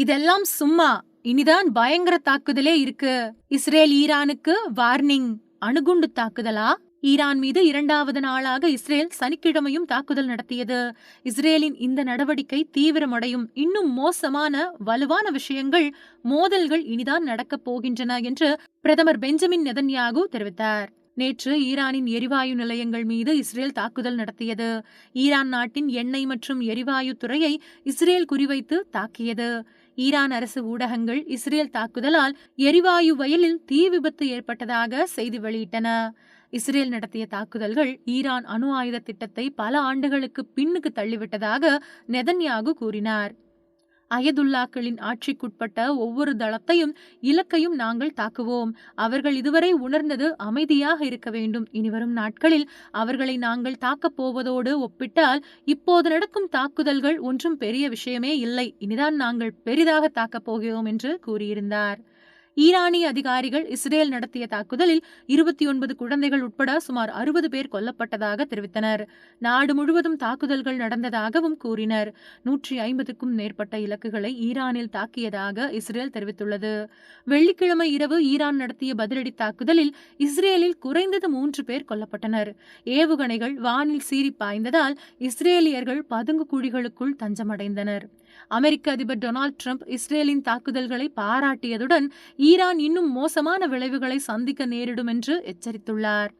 இதெல்லாம் சும்மா. இனிதான் பயங்கர தாக்குதலே இருக்கு. இஸ்ரேல் ஈரானுக்கு வார்னிங். அணுகுண்டு தாக்குதலா? ஈரான் மீது இரண்டாவது நாளாக இஸ்ரேல் சனிக்கிழமையும் தாக்குதல் நடத்தியது. இஸ்ரேலின் இந்த நடவடிக்கை தீவிரமடையும். இன்னும் மோசமான வலுவான விஷயங்கள் மோதல்கள் இனிதான் நடக்கப் போகின்றன என்று பிரதமர் பெஞ்சமின் நெதன்யாகு தெரிவித்தார். நேற்று ஈரானின் எரிவாயு நிலையங்கள் மீது இஸ்ரேல் தாக்குதல் நடத்தியது. ஈரான் நாட்டின் எண்ணெய் மற்றும் எரிவாயு துறையை இஸ்ரேல் குறிவைத்து தாக்கியது. ஈரான் அரசு ஊடகங்கள் இஸ்ரேல் தாக்குதலால் எரிவாயு வயலில் தீ விபத்து ஏற்பட்டதாக செய்தி வெளியிட்டன. இஸ்ரேல் நடத்திய தாக்குதல்கள் ஈரான் அணு ஆயுத திட்டத்தை பல ஆண்டுகளுக்கு பின்னுக்கு தள்ளிவிட்டதாக நெதன்யாகு கூறினார். அயதுல்லாக்களின் ஆட்சிக்குட்பட்ட ஒவ்வொரு தளத்தையும் இலக்கையும் நாங்கள் தாக்குவோம். அவர்கள் இதுவரை உணர்ந்தது அமைதியாக இருக்க வேண்டும். இனிவரும் நாட்களில் அவர்களை நாங்கள் தாக்கப் போவதோடு ஒப்பிட்டால் இப்போது நடக்கும் தாக்குதல்கள் ஒன்றும் பெரிய விஷயமே இல்லை. இனிதான் நாங்கள் பெரிதாக தாக்கப் போகிறோம் என்று கூறியிருந்தார். ஈரானிய அதிகாரிகள் இஸ்ரேல் நடத்திய தாக்குதலில் இருபத்தி ஒன்பது குழந்தைகள் உட்பட சுமார் அறுபது பேர் கொல்லப்பட்டதாக தெரிவித்தனர். நாடு முழுவதும் தாக்குதல்கள் நடந்ததாகவும் கூறினர். நூற்றி ஐம்பதுக்கும் மேற்பட்ட இலக்குகளை ஈரானில் தாக்கியதாக இஸ்ரேல் தெரிவித்துள்ளது. வெள்ளிக்கிழமை இரவு ஈரான் நடத்திய பதிலடி தாக்குதலில் இஸ்ரேலில் குறைந்தது மூன்று பேர் கொல்லப்பட்டனர். ஏவுகணைகள் வானில் சீறி பாய்ந்ததால் இஸ்ரேலியர்கள் பதுங்கு குழிகளுக்குள் தஞ்சமடைந்தனர். அமெரிக்க அதிபர் டொனால்ட் ட்ரம்ப் இஸ்ரேலின் தாக்குதல்களை பாராட்டியதுடன் ஈரான் இன்னும் மோசமான விளைவுகளை சந்திக்க நேரிடும் என்று எச்சரித்துள்ளார்.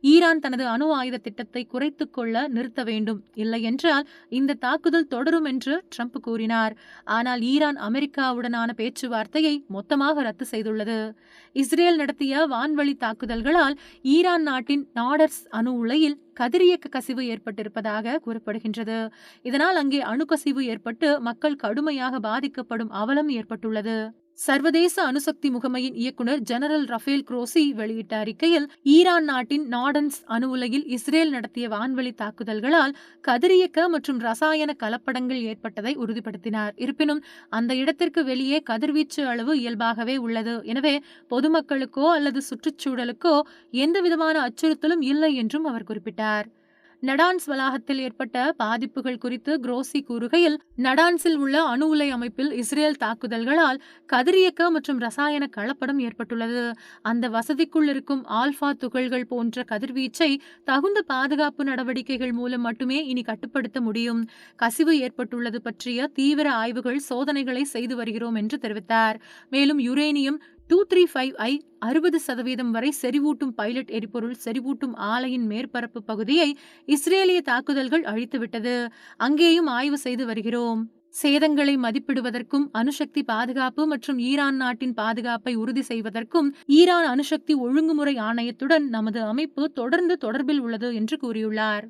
ஈரான் தனது அணு ஆயுத திட்டத்தை குறைத்துக் கொள்ள நிறுத்த வேண்டும். இல்லையென்றால் இந்த தாக்குதல் தொடரும் என்று ட்ரம்ப் கூறினார். ஆனால் ஈரான் அமெரிக்காவுடனான பேச்சுவார்த்தையை மொத்தமாக ரத்து செய்துள்ளது. இஸ்ரேல் நடத்திய வான்வழி தாக்குதல்களால் ஈரான் நாட்டின் நாடர்ஸ் அணு உலையில் கதிரியக்க கசிவு ஏற்பட்டிருப்பதாக கூறப்படுகின்றது. இதனால் அங்கே அணுக்கசிவு ஏற்பட்டு மக்கள் கடுமையாக பாதிக்கப்படும் அவலம் ஏற்பட்டுள்ளது. சர்வதேச அணுசக்தி முகமையின் இயக்குநர் ஜெனரல் ரஃபேல் குரோசி வெளியிட்ட அறிக்கையில் ஈரான் நாட்டின் நாடன்ஸ் அணு உலையில் இஸ்ரேல் நடத்திய வான்வெளி தாக்குதல்களால் கதிரியக்க மற்றும் ரசாயன கலப்படங்கள் ஏற்பட்டதை உறுதிப்படுத்தினார். இருப்பினும் அந்த இடத்திற்கு வெளியே கதிர்வீச்சு அளவு இயல்பாகவே உள்ளது. எனவே பொதுமக்களுக்கோ அல்லது சுற்றுச்சூழலுக்கோ எந்தவிதமான அச்சுறுத்தலும் இல்லை என்றும் அவர் குறிப்பிட்டார். நடான்ஸ் வளாகத்தில் ஏற்பட்ட பாதிப்புகள் குறித்து குரோசி கூறுகையில் நடான்ஸில் உள்ள அணு உலை அமைப்பில் இஸ்ரேல் தாக்குதல்களால் கதிரியக்க மற்றும் ரசாயன கலப்படம் ஏற்பட்டுள்ளது. அந்த வசதிக்குள் இருக்கும் ஆல்பா துகள்கள் போன்ற கதிர்வீச்சை தகுந்த பாதுகாப்பு நடவடிக்கைகள் மூலம் மட்டுமே இனி கட்டுப்படுத்த முடியும். கசிவு ஏற்பட்டுள்ளது பற்றிய தீவிர ஆய்வுகள் சோதனைகளை செய்து வருகிறோம் என்று தெரிவித்தார். மேலும் யுரேனியம் டூ த்ரீ ஃபைவ் ஐ அறுபது சதவீதம் வரை செறிவூட்டும் பைலட் எரிபொருள் செறிவூட்டும் ஆலையின் மேற்பரப்பு பகுதியை இஸ்ரேலிய தாக்குதல்கள் அழித்துவிட்டது. அங்கேயும் ஆய்வு செய்து வருகிறோம். சேதங்களை மதிப்பிடுவதற்கும் அணுசக்தி பாதுகாப்பு மற்றும் ஈரான் நாட்டின் பாதுகாப்பை உறுதி செய்வதற்கும் ஈரான் அணுசக்தி ஒழுங்குமுறை ஆணையத்துடன் நமது அமைப்பு தொடர்ந்து தொடர்பில் உள்ளது என்று கூறியுள்ளார்.